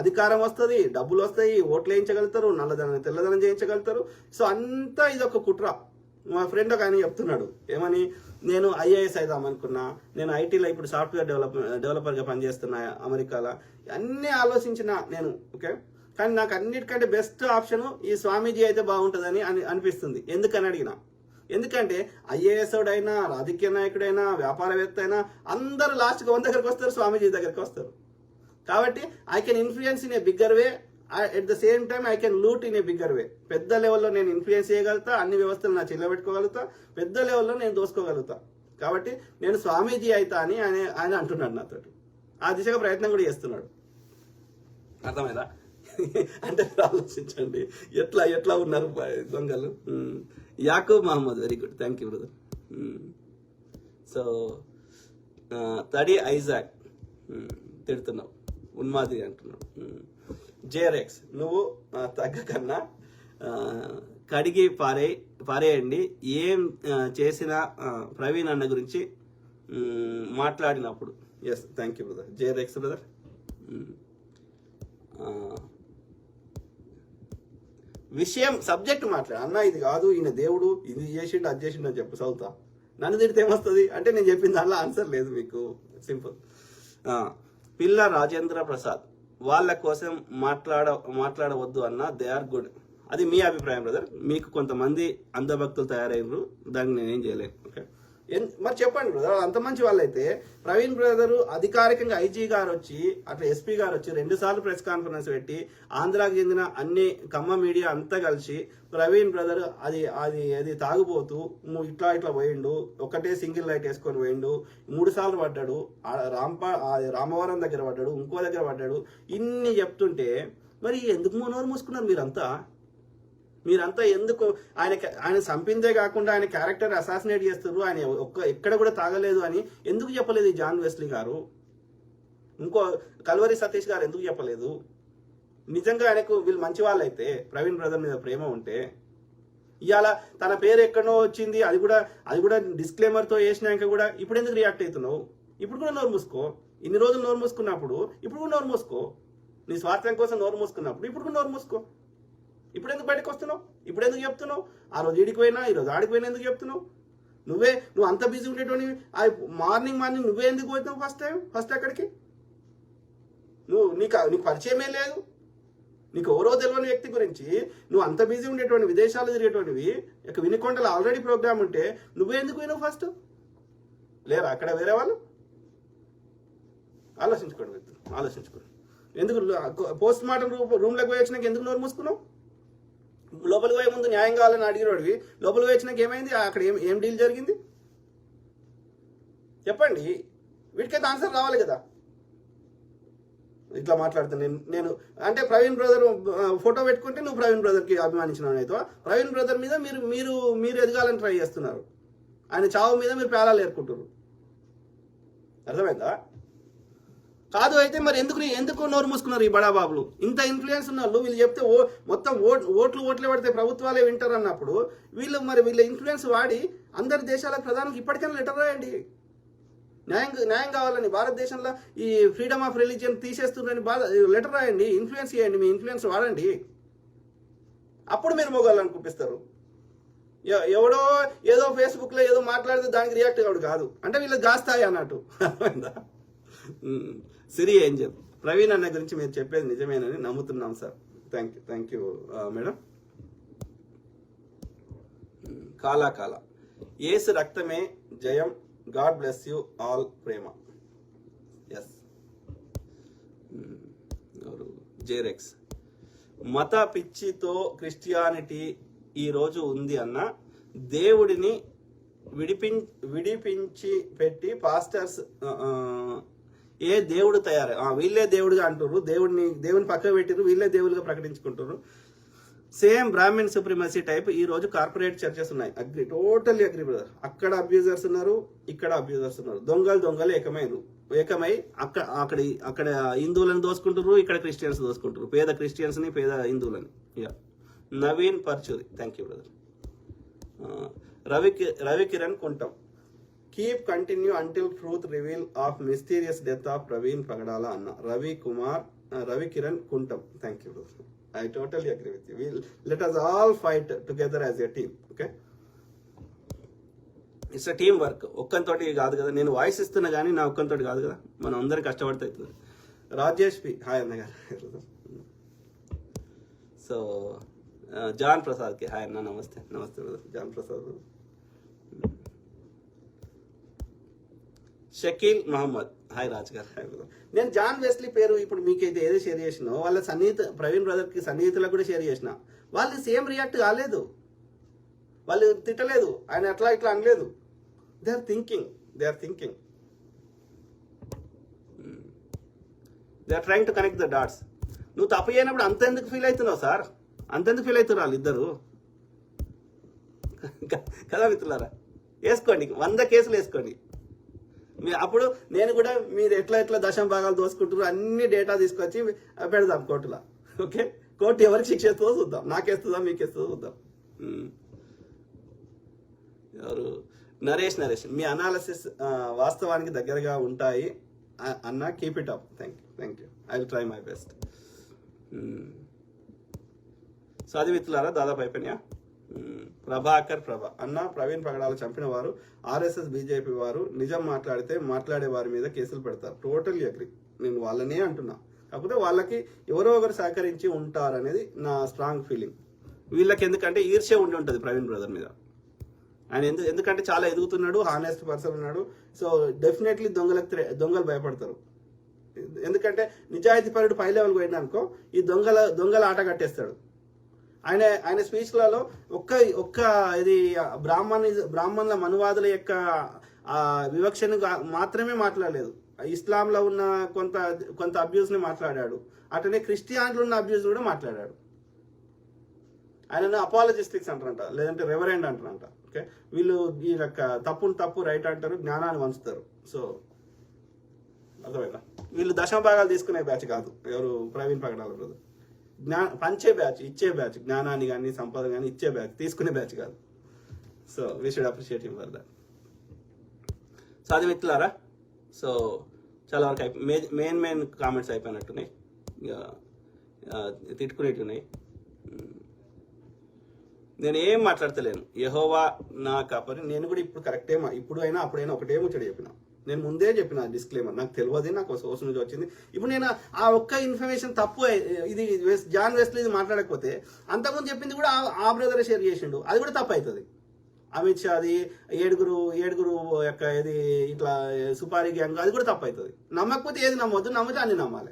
అధికారం వస్తుంది డబ్బులు వస్తాయి ఓట్లు వేయించగలుగుతారు నల్లధనం తెల్లదనం చేయించగలుగుతారు. సో అంతా ఇది ఒక కుట్ర. మా ఫ్రెండ్ ఒక ఆయన చెప్తున్నాడు ఏమని? నేను ఐఏఎస్ అవుదాం అనుకున్నా నేను ఐటీలో ఇప్పుడు సాఫ్ట్వేర్ డెవలప్ డెవలపర్గా పనిచేస్తున్నా అమెరికాలో. అన్నీ ఆలోచించిన నేను ఓకే? కానీ నాకు అన్నిటికంటే బెస్ట్ ఆప్షన్ ఈ స్వామీజీ అయితే బాగుంటుందని అని అనిపిస్తుంది. ఎందుకని అడిగినా? ఎందుకంటే ఐఏఎస్ అయినా రాజకీయ నాయకుడైనా వ్యాపారవేత్త అయినా అందరూ లాస్ట్గా వన్ దగ్గరకు వస్తారు స్వామీజీ దగ్గరికి వస్తారు. కాబట్టి I can influence in a bigger way at the same time I can loot in a bigger way పెద్ద లెవెల్లో నేను ఇన్ఫ్లుయెన్స్ చేయగలుగుతా అన్ని వ్యవస్థలు నా చెల్లబెట్టుకోగలుగుతా పెద్ద లెవెల్లో నేను దోసుకోగలుగుతా. కాబట్టి నేను స్వామీజీ అవుతా అని ఆయన ఆయన అంటున్నాడు నాతోటి. ఆ దిశగా ప్రయత్నం కూడా చేస్తున్నాడు. అర్థమైందా? అంటే ఆలోచించండి. ఎట్లా ఎట్లా ఉన్నారు దొంగలు? Yakub Mohammed very good thank you brother so Thadi Isaac. తిడుతున్నావు. ఉన్మాది అంటున్నాడు. జేరెక్స్ నువ్వు తగ్గకన్నా కడిగి పారే పారేయండి. ఏం చేసినా ప్రవీణ్ అన్న గురించి మాట్లాడినప్పుడు. ఎస్ థ్యాంక్ యూ బ్రదర్ జేరెక్స్ బ్రదర్ విషయం సబ్జెక్ట్ మాట్లాడు. అన్న ఇది కాదు ఈయన దేవుడు ఇది చేసిండు అది చేసిండు అని చెప్పు చదువుతా. నన్ను తిడితే ఏమొస్తుంది? అంటే నేను చెప్పిన దానిలో ఆన్సర్ లేదు మీకు. సింపుల్ పిల్ల రాజేంద్ర ప్రసాద్ వాళ్ళ కోసం మాట్లాడ మాట్లాడవద్దు అన్న దే ఆర్ గుడ్. అది మీ అభిప్రాయం బ్రదర్. మీకు కొంతమంది అంధభక్తులు తయారైనరు దాన్ని నేనేం చేయలేను. ఓకే? మరి చెప్పండి బ్రదర్ అంత మంచి వాళ్ళైతే ప్రవీణ్ బ్రదర్ అధికారికంగా ఐజీ గారు వచ్చి అట్లా ఎస్పీ గారు వచ్చి రెండు సార్లు ప్రెస్ కాన్ఫరెన్స్ పెట్టి ఆంధ్రాకి చెందిన అన్ని కమ్మ మీడియా అంతా కలిసి ప్రవీణ్ బ్రదర్ అది అది అది తాగుపోతూ ఇట్లా ఇట్లా పోయిండు ఒకటే సింగిల్ లైట్ వేసుకొని పోయిండు మూడు సార్లు పడ్డాడు రాంపా రామవరం దగ్గర పడ్డాడు ఇంకో దగ్గర పడ్డాడు ఇన్ని చెప్తుంటే మరి ఎందుకు నోరు మూసుకున్నారు మీరంతా? మీరంతా ఎందుకు ఆయన ఆయన చంపిందే కాకుండా ఆయన క్యారెక్టర్ అసాసినేట్ చేస్తారు ఆయన ఒక్క ఎక్కడ కూడా తాగలేదు అని ఎందుకు చెప్పలేదు ఈ జాన్ వెస్లీ గారు? ఇంకో కల్వరి సతీష్ గారు ఎందుకు చెప్పలేదు? నిజంగా ఆయనకు వీళ్ళు మంచి వాళ్ళైతే ప్రవీణ్ బ్రదర్ మీద ప్రేమ ఉంటే ఇవాళ తన పేరు ఎక్కడో వచ్చింది అది కూడా అది కూడా డిస్క్లేమర్తో వేసినాక కూడా ఇప్పుడు ఎందుకు రియాక్ట్ అవుతున్నావు ఇప్పుడు కూడా నోరు మూసుకో. ఇన్ని రోజులు నోరు మూసుకున్నప్పుడు ఇప్పుడు కూడా నోరు మూసుకో. నీ స్వార్థం కోసం నోరు మూసుకున్నప్పుడు ఇప్పుడు కూడా నోరు మూసుకో. ఇప్పుడు ఎందుకు బయటకు వస్తున్నావు? ఇప్పుడు ఎందుకు చెప్తున్నావు? ఆ రోజు ఈడికి పోయినా ఈ రోజు ఆడికి పోయినా ఎందుకు చెప్తున్నావు? నువ్వే నువ్వు అంత బిజీ ఉండేటోని ఆ మార్నింగ్ మార్నింగ్ నువ్వే ఎందుకు పోతావు ఫస్ట్ టైం ఫస్ట్ అక్కడికి నువ్వు నీకు నీకు పరిచయమే లేదు. నీకు ఎవరో తెలియని వ్యక్తి గురించి నువ్వు అంత బిజీ ఉండేటువంటి విదేశాలు తిరిగేటువంటివి ఇక వినికొండలో ఆల్రెడీ ప్రోగ్రామ్ ఉంటే నువ్వే ఎందుకు పోయినావు ఫస్ట్ లేరా? అక్కడ వేరే వాళ్ళు? ఆలోచించుకోండి వ్యక్తులు ఆలోచించుకోండి. ఎందుకు పోస్ట్ మార్టం రూమ్లోకి పోయి వచ్చినాక ఎందుకు నోరు మూసుకున్నావు? లోపలికి పోయే ముందు న్యాయం కావాలని అడిగినోడికి లోపలికి వచ్చినాక ఏమైంది? అక్కడ ఏం ఏం డీల్ జరిగింది? చెప్పండి. వీటికైతే ఆన్సర్ రావాలి కదా. ఇట్లా మాట్లాడుతాను నేను నేను అంటే ప్రవీణ్ బ్రదర్ ఫోటో పెట్టుకుంటే నువ్వు ప్రవీణ్ బ్రదర్కి అభిమానించిన అయితే ప్రవీణ్ బ్రదర్ మీద మీరు మీరు మీరు ఎదగాలని ట్రై చేస్తున్నారు. ఆయన చావు మీద మీరు పేలాలు ఏర్కుంటారు అర్థమైందా? కాదు అయితే మరి ఎందుకు ఎందుకు నోరు మూసుకున్నారు ఈ బడాబాబులు? ఇంత ఇన్ఫ్లుయెన్స్ ఉన్న వాళ్ళు వీళ్ళు చెప్తే ఓ మొత్తం ఓట్ ఓట్లు ఓట్లే పడితే ప్రభుత్వాలే వింటారు అన్నప్పుడు వీళ్ళు మరి వీళ్ళ ఇన్ఫ్లుయెన్స్ వాడి అందరి దేశాల ప్రధానికి ఇప్పటికైనా లెటర్ రాయండి. న్యాయం న్యాయం కావాలని భారతదేశంలో ఈ ఫ్రీడమ్ ఆఫ్ రిలీజియన్ తీసేస్తున్నారని బాధ లెటర్ రాయండి ఇన్ఫ్లుయెన్స్ చేయండి మీ ఇన్ఫ్లుయెన్స్ వాడండి. అప్పుడు మీరు మొగాళ్ళని చూపిస్తారు ఎవడో ఏదో ఫేస్బుక్లో ఏదో మాట్లాడితే దానికి రియాక్ట్ కావడు కాదు. అంటే వీళ్ళకి దాస్తాయి అన్నట్టు. అర్థమైందా? సిరి ఏంజల్. ప్రవీణ్ అన్న గురించి మీరు చెప్పేది నిజమేనని నమ్ముతున్నాం sir. Thank you thank you madam. కాలా కాలా. ఏసు రక్తమే జయం. గాడ్ బ్లెస్ యూ ఆల్ ప్రేమ. Yes hmm. జేరెక్స్. మత పిచ్చితో క్రిస్టియానిటీ ఈ రోజు ఉంది అన్న. దేవుడిని విడిపి విడిపించి పెట్టి పాస్టర్స్ ఏ దేవుడు తయారు వీళ్ళే దేవుడుగా అంటారు దేవుడిని దేవుని పక్క పెట్టిరు వీళ్ళే దేవుడిగా ప్రకటించుకుంటారు సేమ్ బ్రాహ్మణ్ సుప్రీమసీ టైప్ ఈ రోజు కార్పొరేట్ చర్చెస్ ఉన్నాయి. Agree totally agree brother. అక్కడ అబ్యూజర్స్ ఉన్నారు ఇక్కడ అబ్యూజర్స్ ఉన్నారు. దొంగలు దొంగలు ఏకమైనరు ఏకమై అక్కడ అక్కడ అక్కడ హిందువులను దోసుకుంటారు ఇక్కడ క్రిస్టియన్స్ దోసుకుంటారు పేద క్రిస్టియన్స్ని పేద హిందువులని. ఇక Naveen Parchuri. Thank you brother Ravi Ravi Kiran Kuntam. Keep continue until truth reveal of mysterious death of Praveen Pagadala అన్న Ravi Kumar Ravi Kiran Kuntam thank you I totally agree with you will let us all fight together as a team okay it's a team work ఒక్కంతోటి కాదు కదా. నేను voice ఇస్తున్నా కానీ నా ఒక్కంతోటి కాదు కదా. మనం అందరం కష్టపడితే అవుతుంది. రాజేష్ పి హాయ్ అన్న గారు. సో జాన్ ప్రసాద్కి హాయ్ అన్న. నమస్తే. నమస్తే John Prasad Shakeel Mohammed. Hi Raj garu hi నేను జాన్ వెస్లీ పేరు ఇప్పుడు మీకు అయితే ఏదో షేర్ చేసినో? వాళ్ళ సన్నిహిత ప్రవీణ్ బ్రదర్కి సన్నిహితులకు కూడా షేర్ చేసిన. వాళ్ళు సేమ్ రియాక్ట్ కాలేదు. వాళ్ళు తిట్టలేదు. ఆయన అట్లా ఇట్లా అనలేదు. They are thinking they are thinking they are trying to connect the dots నువ్వు తప్పు చేయనప్పుడు అంత ఎందుకు ఫీల్ అవుతున్నావు సార్ అంత ఎందుకు ఫీల్ అవుతున్నారు వాళ్ళు ఇద్దరు? కదా మిత్రులారా? వేసుకోండి. వంద కేసులు వేసుకోండి. అప్పుడు నేను కూడా మీరు ఎట్లా ఎట్లా దశం భాగాలు దోసుకుంటున్నారు అన్ని డేటా తీసుకొచ్చి పెడదాం కోర్టులో. ఓకే కోర్టు ఎవరికి శిక్ష ఇస్తుందో చూద్దాం. నాకేస్తుందా మీకేస్తుందో చూద్దాం. Hmm. ఎవరు? నరేష్ నరేష్. మీ అనాలసిస్ వాస్తవానికి దగ్గరగా ఉంటాయి. అన్న keep it up thank you thank you I will try my best so అది మిత్రులారా దాదాపు అయిపోయినాయా? ప్రభాకర్ ప్రభ అన్న ప్రవీణ్ పగడాలు చంపిన వారు ఆర్ఎస్ఎస్ బీజేపీ వారు నిజం మాట్లాడితే మాట్లాడే వారి మీద కేసులు పెడతారు. టోటల్ అగ్రి నేను వాళ్ళనే అంటున్నా. కాకపోతే వాళ్ళకి ఎవరో ఒకరు సహకరించి ఉంటారనేది నా స్ట్రాంగ్ ఫీలింగ్ వీళ్ళకి ఎందుకంటే ఈర్ష్య ఉండి ఉంటుంది ప్రవీణ్ బ్రదర్ మీద. ఆయన ఎందు ఎందుకంటే చాలా ఎదుగుతున్నాడు హానెస్ట్ పర్సన్ ఉన్నాడు. సో డెఫినెట్లీ దొంగలకు దొంగలు భయపడతారు. ఎందుకంటే నిజాయితీ పరుడు పై లెవెల్ పోయింది అనుకో ఈ దొంగల దొంగల ఆట కట్టేస్తాడు. ఆయన ఆయన స్పీచ్లలో ఒక్క ఒక్క ఇది బ్రాహ్మణ బ్రాహ్మణుల మనువాదుల యొక్క వివక్షను మాత్రమే మాట్లాడలేదు. ఇస్లాంలో ఉన్న కొంత కొంత అబ్యూస్ని మాట్లాడాడు. అట్లనే క్రిస్టియాన్లో ఉన్న అబ్యూస్ కూడా మాట్లాడాడు. ఆయన అపాలజిస్టిక్స్ అంటారంట లేదంటే రెవరెండ్ అంటారంట. ఓకే? వీళ్ళు ఈ యొక్క తప్పును తప్పు రైట్ అంటారు జ్ఞానాన్ని వంచుతారు. సో అర్థమైందా? వీళ్ళు దశమ భాగాలు తీసుకునే బ్యాచ్ కాదు. ఎవరు ప్రవీణ్ పగడాల బ్రదర్. జ్ఞా పంచే బ్యాచ్ ఇచ్చే బ్యాచ్ జ్ఞానాన్ని కానీ సంపద కానీ ఇచ్చే బ్యాచ్ తీసుకునే బ్యాచ్ కాదు. So we should appreciate him for that so అది మిత్రులారా సో చాలా వరకు అయిపో మెయిన్ మెయిన్ కామెంట్స్ అయిపోయినట్టున్నాయి. తిట్టుకునేట్టున్నాయి. ఉన్నాయి నేను ఏం మాట్లాడతలేను. యహోవా నా కాపరి. నేను కూడా ఇప్పుడు కరెక్టే ఇప్పుడు అయినా అప్పుడైనా ఒకటే చెడు చెప్పిన. నేను ముందే చెప్పిన డిస్క్లైమర్ నాకు తెలియదు నాకు సోర్స్ నుంచి వచ్చింది. ఇప్పుడు నేను ఆ ఒక్క ఇన్ఫర్మేషన్ తప్పు ఇది జాన్ వెస్లీ ఇది మాట్లాడకపోతే అంతకుముందు చెప్పింది కూడా ఆ- బ్రదర్ షేర్ చేసిండు. అది కూడా తప్పు అవుతుంది. అమిత్ షాది ఏడుగురు ఏడుగురు యొక్క ఇది ఇట్లా సుపారీ గ్యాంగ్ అది కూడా తప్పు అవుతుంది. నమ్మకపోతే ఏది నమ్మొద్దు? నమ్మితే అన్ని నమ్మాలి.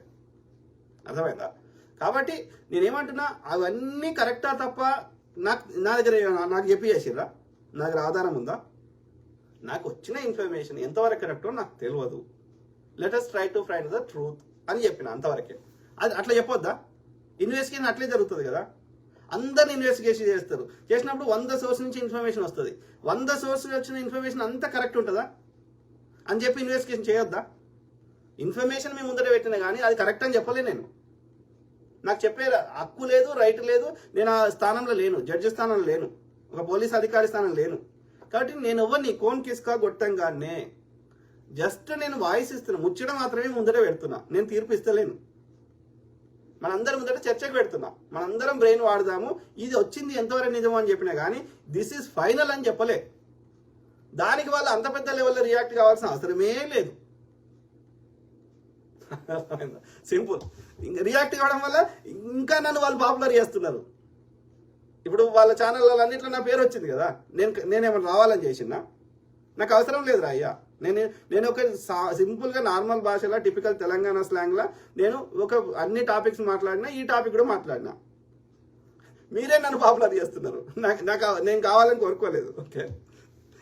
అర్థమైందా? కాబట్టి నేనేమంటున్నా అవన్నీ కరెక్టా తప్ప నాకు నా దగ్గర నాకు చెప్పి చేసిర్రా? నా దగ్గర ఆధారం ఉందా? నాకు వచ్చిన ఇన్ఫర్మేషన్ ఎంతవరకు కరెక్టో నాకు తెలియదు. Let us try to find the truth అని చెప్పిన అంతవరకే. అది అట్లా చెప్పొద్దా? ఇన్వెస్టిగేషన్ అట్లే జరుగుతుంది కదా? అందరిని ఇన్వెస్టిగేషన్ చేస్తారు. చేసినప్పుడు వంద సోర్స్ నుంచి ఇన్ఫర్మేషన్ వస్తుంది. వంద సోర్స్ వచ్చిన ఇన్ఫర్మేషన్ అంతా కరెక్ట్ ఉంటుందా? అని చెప్పి ఇన్వెస్టిగేషన్ చేయొద్దా? ఇన్ఫర్మేషన్ మేము ముందర పెట్టిన కానీ అది కరెక్ట్ అని చెప్పలే నేను. నాకు చెప్పే హక్కు లేదు రైట్ లేదు. నేను ఆ స్థానంలో లేను. జడ్జి స్థానంలో లేను. ఒక పోలీస్ అధికారి స్థానం లేను. కాబట్టి నేను ఎవరిని కోన్ కిస్కా కానీ జస్ట్ నేను వాయిస్ ఇస్తున్నా. ముచ్చట మాత్రమే ముందర పెడుతున్నా. నేను తీర్పు ఇస్తలేను. మనందరం ముందట చర్చకు పెడుతున్నా. మనందరం బ్రెయిన్ వాడదాము. ఇది వచ్చింది ఎంతవరకు నిజం అని చెప్పినా కానీ దిస్ ఈజ్ ఫైనల్ అని చెప్పలే. దానికి వాళ్ళు అంత పెద్ద లెవెల్లో రియాక్ట్ కావాల్సిన అవసరమే లేదు. సింపుల్. ఇంకా రియాక్ట్ కావడం వల్ల ఇంకా నన్ను వాళ్ళు పాపులర్ చేస్తున్నారు. ఇప్పుడు వాళ్ళ ఛానళ్ళ అన్నింటిలో నా పేరు వచ్చింది కదా. నేను నేనేమైనా రావాలని చేసినా? నాకు అవసరం లేదురా అయ్యా. నేను నేను ఒక సా- సింపుల్గా నార్మల్ భాషలో టిపికల్ తెలంగాణ స్లాంగ్లో నేను ఒక అన్ని టాపిక్స్ మాట్లాడినా ఈ టాపిక్ కూడా మాట్లాడినా. మీరే నన్ను పాపులర్ చేస్తున్నారు. నాకు నాకు నేను కావాలని కోరుకోలేదు. ఓకే.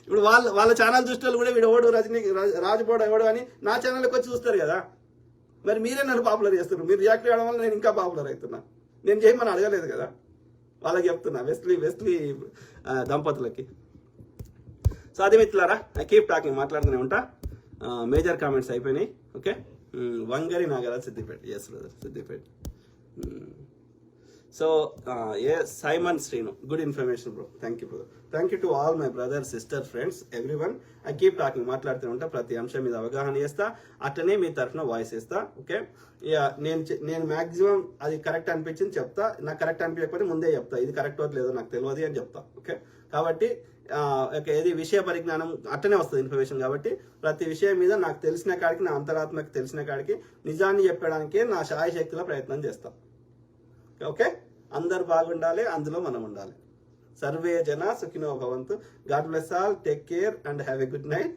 ఇప్పుడు వాళ్ళ వాళ్ళ ఛానల్ దృష్టిలో కూడా వీడు ఎవడు? రజనీ రాజుపోడు ఎవడు అని నా ఛానల్కి వచ్చి చూస్తారు కదా. మరి మీరే నన్ను పాపులర్ చేస్తున్నారు. మీరు రియాక్ట్ అవ్వడం వల్ల నేను ఇంకా పాపులర్ అవుతున్నా. నేను చేయమని అడగలేదు కదా. వాళ్ళకి చెప్తున్నా వెస్లీ వెస్లీ దంపతులకి. సో అది మిత్రులారా ఐ కీప్ టాకింగ్ మాట్లాడుతూనే ఉంటా. మేజర్ కామెంట్స్ అయిపోయినాయి okay Vangari Nagaraj Siddipet yes brother Siddipet. So A Simon Srinu good information bro thank you brother thank you to all my brother sister friends everyone I keep talking మాట్లాడుతూ ఉంటా. ప్రతి అంశం మీద అవగాహన చేస్తా. అట్లనే మీ తరఫున వాయిస్ ఇస్తా ఓకే ఇక నేను నేను మాక్సిమం అది కరెక్ట్ అనిపించింది చెప్తా. నాకు కరెక్ట్ అనిపించకపోతే ముందే చెప్తా. ఇది కరెక్ట్ అవుతుంది లేదో నాకు తెలియదు అని చెప్తా ఓకే కాబట్టి ఏది విషయ పరిజ్ఞానం అట్టనే వస్తుంది ఇన్ఫర్మేషన్ కాబట్టి ప్రతి విషయం మీద నాకు తెలిసిన కాడికి నా అంతరాత్మకు తెలిసిన కాడికి నిజాన్ని చెప్పడానికి నా శాయశక్తిలో ప్రయత్నం చేస్తా ఓకే అందరు బాగుండాలి అందులో మనం ఉండాలి. సర్వే జన సుఖినో భవంతు. God bless all take care and have a good night.